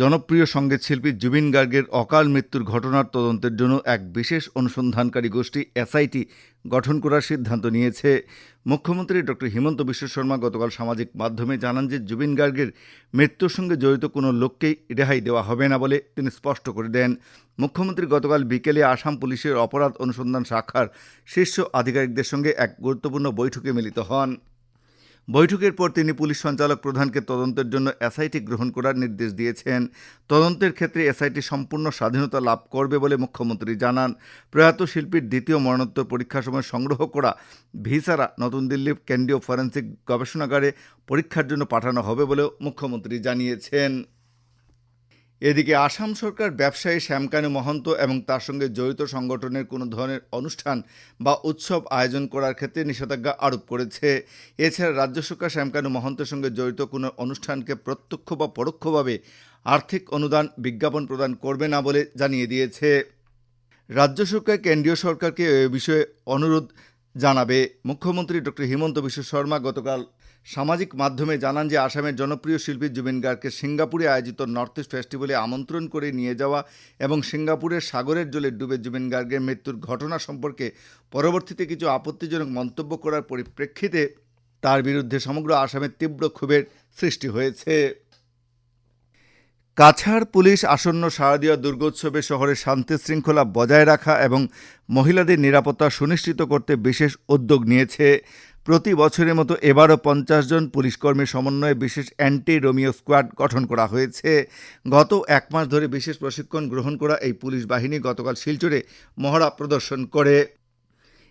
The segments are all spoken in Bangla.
জনপ্রিয় সংগীত শিল্পী জুবিন গার্গের অকাল মৃত্যুর ঘটনার তদন্তের জন্য এক বিশেষ অনুসন্ধানকারী গোষ্ঠী এসআইটি গঠন করার সিদ্ধান্ত নিয়েছে। মুখ্যমন্ত্রী ডক্টর হিমন্ত বিশ্ব শর্মা গতকাল সামাজিক মাধ্যমে জানান যে জুবিন গার্গের মৃত্যুর সঙ্গে জড়িত কোনো লোককেই রেহাই দেওয়া হবে না বলে তিনি স্পষ্ট করে দেন। মুখ্যমন্ত্রী গতকাল বিকেলে আসাম পুলিশের অপরাধ অনুসন্ধান শাখার শীর্ষ আধিকারিকদের সঙ্গে এক গুরুত্বপূর্ণ বৈঠকে মিলিত হন। বৈঠকের পর তিনি পুলিশ সঞ্চালক প্রধানকে তদন্তের জন্য এসআইটি গ্রহণ করার নির্দেশ দিয়েছেন। তদন্তের ক্ষেত্রে এসআইটি সম্পূর্ণ স্বাধীনতা লাভ করবে বলে মুখ্যমন্ত্রী জানান। প্রয়াত শিল্পীর দ্বিতীয় মরণোত্তর পরীক্ষার সময় সংগ্রহ করা, ভিসারা নতুন দিল্লির কেন্দ্রীয় ফরেন্সিক গবেষণাগারে পরীক্ষার জন্য পাঠানো হবে বলেও মুখ্যমন্ত্রী জানিয়েছেন। এদিকে আসাম সরকার ব্যবসায়ী শ্যামকানু মহন্ত এবং তার সঙ্গে জড়িত সংগঠনের কোনো ধরনের অনুষ্ঠান বা উৎসব আয়োজন করার ক্ষেত্রে নিষেধাজ্ঞা আরোপ করেছে। এছাড়া রাজ্য সরকার শ্যামকানু মহন্তের সঙ্গে জড়িত কোনো অনুষ্ঠানকে প্রত্যক্ষ বা পরোক্ষভাবে আর্থিক অনুদান বিজ্ঞাপন প্রদান করবে না বলে জানিয়ে দিয়েছে। রাজ্য সরকার, কেন্দ্রীয় সরকারকে এ বিষয়ে অনুরোধ জানাবে। মুখ্যমন্ত্রী ডক্টর হিমন্ত বিশ্ব শর্মা গতকাল সামাজিক মাধ্যমে জানান যে আসামের জনপ্রিয় শিল্পী জুবিন গার্গকে সিঙ্গাপুরে আয়োজিত নর্থ ইস্ট ফেস্টিভ্যালে আমন্ত্রণ করে নিয়ে যাওয়া এবং সিঙ্গাপুরের সাগরের জলে ডুবে জুবিন গার্গের মৃত্যুর ঘটনা সম্পর্কে পরবর্তীতে কিছু আপত্তিজনক মন্তব্য করার পরিপ্রেক্ষিতে তার বিরুদ্ধে সমগ্র আসামের তীব্র ক্ষোভের সৃষ্টি হয়েছে। কাছাড় পুলিশ আসন্ন শারদীয় দুর্গোৎসবে শহরে শান্তি শৃঙ্খলা বজায় রাখা এবং মহিলাদের নিরাপত্তা সুনিশ্চিত করতে বিশেষ উদ্যোগ নিয়েছে। প্রতি বছরের মতো এবারও পঞ্চাশ জন পুলিশকর্মীর সমন্বয়ে বিশেষ অ্যান্টি রোমিও স্কোয়াড গঠন করা হয়েছে। গত এক মাস ধরে বিশেষ প্রশিক্ষণ গ্রহণ করা এই পুলিশ বাহিনী গতকাল শিলচরে মহড়া প্রদর্শন করে।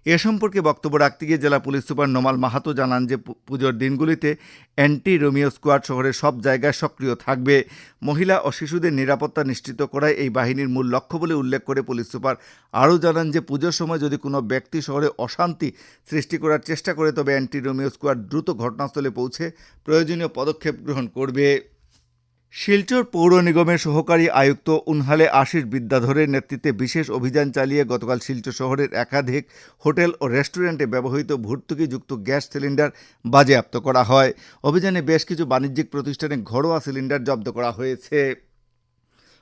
এ সম্পর্কে বক্তব্য রাখতে গিয়ে জেলা পুলিশ সুপার নোমাল মাহাতো জানান যে পুজোর দিনগুলিতে অ্যান্টি রোমিও স্কোয়াড শহরের সব জায়গায় সক্রিয় থাকবে। মহিলা ও শিশুদের নিরাপত্তা নিশ্চিত করাই এই বাহিনীর মূল লক্ষ্য বলে উল্লেখ করে পুলিশ সুপার। আরও জানান যে পুজোর সময় যদি কোনো ব্যক্তি শহরে অশান্তি সৃষ্টি করার চেষ্টা করে, তবে অ্যান্টি রোমিও স্কোয়াড দ্রুত ঘটনাস্থলে পৌঁছে প্রয়োজনীয় পদক্ষেপ গ্রহণ করবে। শিলচর পৌর নিগমের সহকারী আয়ুক্ত উনহালে আশিস বিদ্যাধরের নেতৃত্বে বিশেষ অভিযান চালিয়ে গতকাল শিলচর শহরের একাধিক হোটেল ও রেস্টুরেন্টে ব্যবহৃত ভর্তুকিযুক্ত গ্যাস সিলিন্ডার বাজেয়াপ্ত করা হয়। অভিযানে বেশ কিছু বাণিজ্যিক প্রতিষ্ঠানে ঘরোয়া সিলিন্ডার জব্দ করা হয়েছে।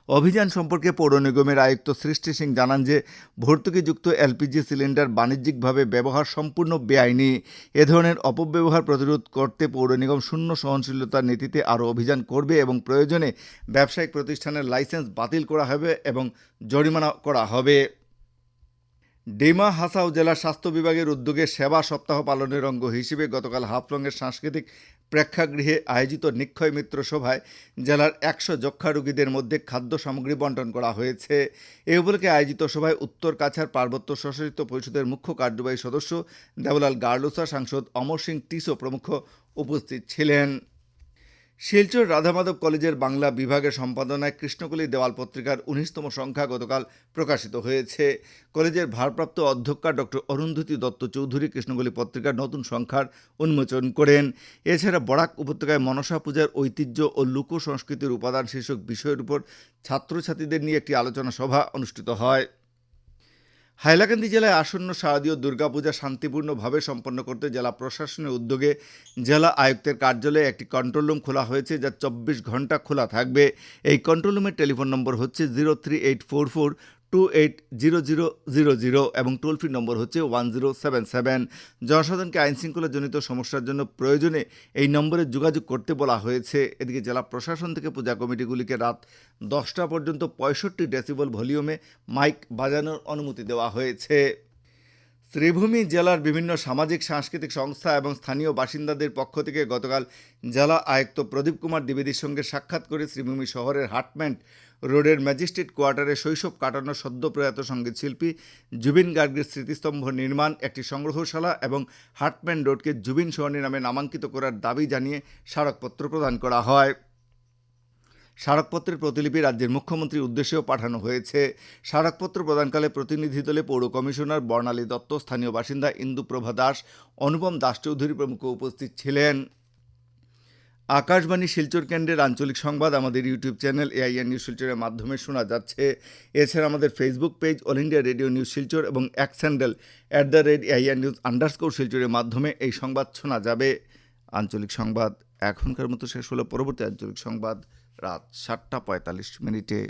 অভিযান সম্পর্কে পৌর নিগমের আয়ুক্ত সৃষ্টি সিং জানান যে, ভর্তুকিযুক্ত এলপিজি সিলিন্ডার বাণিজ্যিকভাবে ব্যবহার সম্পূর্ণ বেআইনি। এ ধরনের অপব্যবহার প্রতিরোধ করতে পৌর নিগম শূন্য সহনশীলতার নীতিতে আরও অভিযান করবে এবং প্রয়োজনে ব্যবসায়িক প্রতিষ্ঠানের লাইসেন্স বাতিল করা হবে এবং জরিমানা করা হবে। ডিমা হাসাও জেলার স্বাস্থ্য বিভাগের উদ্যোগে সেবা সপ্তাহ পালনের অঙ্গ হিসেবে গতকাল হাফলংয়ের সাংস্কৃতিক প্রেক্ষাগৃহে আয়োজিত নিক্ষয় মিত্র সভায় জেলার একশো যক্ষা রোগীদের মধ্যে খাদ্য সামগ্রী বন্টন করা হয়েছে। এ উপলক্ষে আয়োজিত সভায় উত্তর কাছার পার্বত্য স্বশাসিত পরিষদের মুখ্য কার্যবাহী সদস্য দেবলাল গার্লুসা, সাংসদ অমর সিং টিসো প্রমুখ উপস্থিত ছিলেন। শিলচর রাধামাধব কলেজের বাংলা বিভাগের সম্পাদনায় কৃষ্ণকলি দেওয়াল পত্রিকার উনিশতম সংখ্যা গতকাল প্রকাশিত হয়েছে। কলেজের ভারপ্রাপ্ত অধ্যক্ষা ডক্টর অরুন্ধতী দত্ত চৌধুরী কৃষ্ণকলি পত্রিকার নতুন সংখ্যার উন্মোচন করেন। এছাড়া বরাক উপত্যকায় মনসা পূজার ঐতিহ্য ও লোক সংস্কৃতির উপাদান শীর্ষক বিষয়ের উপর ছাত্রছাত্রীদের নিয়ে একটি আলোচনা সভা অনুষ্ঠিত হয়। হাইলাকান্দি জেলায় আসন্ন শারদীয় দুর্গাপূজা শান্তিপূর্ণভাবে সম্পন্ন করতে জেলা প্রশাসনের উদ্যোগে জেলা আয়ুক্তের কার্যালয়ে একটি কন্ট্রোল রুম খোলা হয়েছে, যা চব্বিশ ঘণ্টা খোলা থাকবে। এই কন্ট্রোল রুমের টেলিফোন নম্বর হচ্ছে zero three eight four four two eight zero zero zero zero এবং টোল ফ্রি নম্বর হচ্ছে ওয়ান জিরো সেভেন সেভেন জনসাধারণকে আইনশৃঙ্খলাজনিত সমস্যার জন্য প্রয়োজনে এই নম্বরে যোগাযোগ করতে বলা হয়েছে। এদিকে জেলা প্রশাসন থেকে পূজা কমিটিগুলিকে রাত দশটা পর্যন্ত পঁয়ষট্টি ডেসিবল ভলিউমে মাইক বাজানোর অনুমতি দেওয়া হয়েছে। শ্রীভূমি জেলার বিভিন্ন সামাজিক, সাংস্কৃতিক সংস্থা এবং স্থানীয় বাসিন্দাদের পক্ষ থেকে গতকাল জেলা আয়ুক্ত প্রদীপ কুমার দ্বিবেদীর সঙ্গে সাক্ষাৎ করে শ্রীভূমি শহরের হাটম্যান্ট রোডের ম্যাজিস্ট্রেট কোয়ার্টারে শৈশব কাটানো সংগীত শিল্পী জুবিন গার্গের স্মৃতিস্তম্ভ নির্মাণ একটি সংগ্রহশালা এবং হাটম্যান রোডকে জুবিন সরণি নামে নামাঙ্কিত করার দাবি জানিয়ে স্মারকপত্র প্রদান করা হয়। স্মারকপত্রের প্রতিলিপি রাজ্যের মুখ্যমন্ত্রীর উদ্দেশ্যেও পাঠানো হয়েছে। স্মারকপত্র প্রদানকালে প্রতিনিধি দলে পৌর কমিশনার বর্ণালী দত্ত, স্থানীয় বাসিন্দা ইন্দুপ্রভা দাস, অনুপম দাস চৌধুরী প্রমুখ উপস্থিত ছিলেন। আকাশবাণী শিলচর কেন্দ্রের আঞ্চলিক সংবাদ আমাদের ইউটিউব চ্যানেল এআইএন নিউজ শিলচরের মাধ্যমে শোনা যাচ্ছে। এছাড়া আমাদের Facebook page all India radio news Silchar এবং X handle at the rate AIN news underscore শিলচরের মাধ্যমে এই সংবাদ শোনা যাবে। আঞ্চলিক সংবাদ এখনকার মতো শেষ হলো। পরবর্তী আঞ্চলিক সংবাদ রাত সাতটা পঁয়তাল্লিশ মিনিটে।